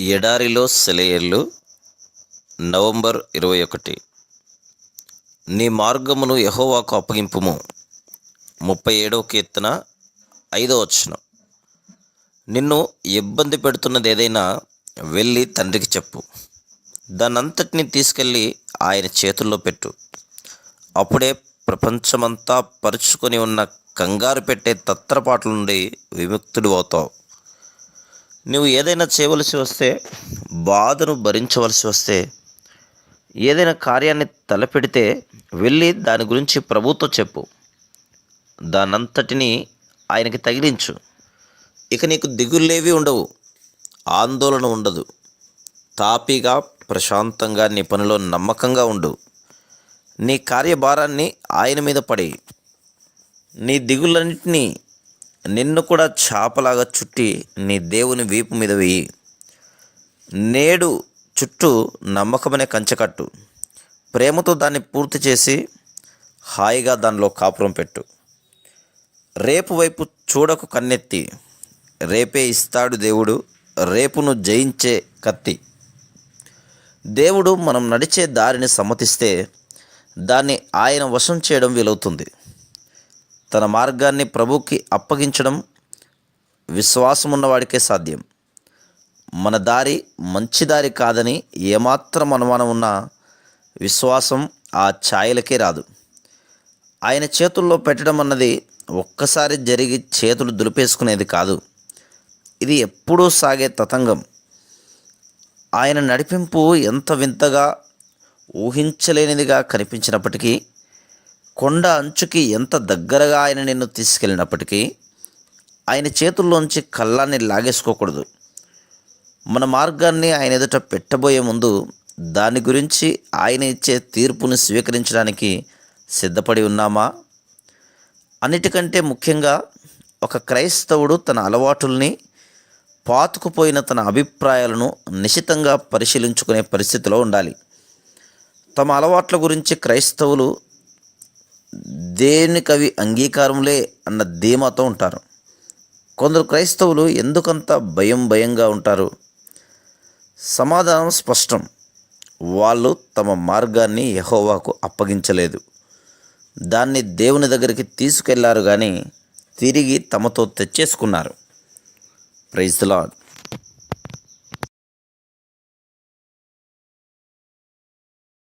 ఎడారిలో సెలయర్లు నవంబర్ ఇరవై ఒకటి. నీ మార్గమును యహోవాకు అప్పగింపుము. ముప్పై ఏడవ కీర్తన ఐదవ వచనం. నిన్ను ఇబ్బంది పెడుతున్నది ఏదైనా వెళ్ళి తండ్రికి చెప్పు. దానంతటిని తీసుకెళ్ళి ఆయన చేతుల్లో పెట్టు. అప్పుడే ప్రపంచమంతా పరుచుకొని ఉన్న కంగారు పెట్టే తత్రపాట్ల నుండి విముక్తుడు అవుతావు. నువ్వు ఏదైనా చేయవలసి వస్తే బాధను భరించవలసి వస్తే ఏదైనా కార్యాన్ని తలపెడితే వెళ్ళి దాని గురించి ప్రభుతో చెప్పు. దానంతటిని ఆయనకి తగిలించు. ఇక నీకు దిగుల్లేవి ఉండవు. ఆందోళన ఉండదు. తాపీగా ప్రశాంతంగా నీ పనిలో నమ్మకంగా ఉండు. నీ కార్యభారాన్ని ఆయన మీద పడి నీ దిగులన్నింటినీ నిన్ను కూడా చాపలాగా చుట్టి నీ దేవుని వీపు మీద వేయి. నేడు చుట్టూ నమ్మకమనే కంచెకట్టు. ప్రేమతో దాన్ని పూర్తి చేసి హాయిగా దానిలో కాపురం పెట్టు. రేపు వైపు చూడకు కన్నెత్తి. రేపే ఇస్తాడు దేవుడు రేపును జయించే కత్తి. దేవుడు మనం నడిచే దారిని సమ్మతిస్తే దాన్ని ఆయన వశం చేయడం వీలవుతుంది. తన మార్గాన్ని ప్రభుకి అప్పగించడం విశ్వాసం ఉన్నవాడికే సాధ్యం. మన దారి మంచి దారి కాదని ఏమాత్రం అనుమానం ఉన్నా విశ్వాసం ఆ ఛాయలకే రాదు. ఆయన చేతుల్లో పెట్టడం అన్నది ఒక్కసారి జరిగి చేతులు దులిపేసుకునేది కాదు. ఇది ఎప్పుడూ సాగే తతంగం. ఆయన నడిపింపు ఎంత వింతగా ఊహించలేనిదిగా కనిపించినప్పటికీ కొండ అంచుకి ఎంత దగ్గరగా ఆయన నిన్ను తీసుకెళ్ళినప్పటికీ ఆయన చేతుల్లోంచి కళ్ళాన్ని లాగేసుకోకూడదు. మన మార్గాన్ని ఆయన ఎదుట పెట్టబోయే ముందు దాని గురించి ఆయన ఇచ్చే తీర్పుని స్వీకరించడానికి సిద్ధపడి ఉన్నామా? అన్నిటికంటే ముఖ్యంగా ఒక క్రైస్తవుడు తన అలవాటుల్ని పాతుకుపోయిన తన అభిప్రాయాలను నిశితంగా పరిశీలించుకునే పరిస్థితిలో ఉండాలి. తమ అలవాట్ల గురించి క్రైస్తవులు దేనికవి అంగీకారములే అన్న ధీమాతో ఉంటారు. కొందరు క్రైస్తవులు ఎందుకంత భయం భయంగా ఉంటారు? సమాధానం స్పష్టం. వాళ్ళు తమ మార్గాన్ని యహోవాకు అప్పగించలేదు. దాన్ని దేవుని దగ్గరికి తీసుకెళ్ళారు కానీ తిరిగి తమతో తెచ్చేసుకున్నారు. Praise lord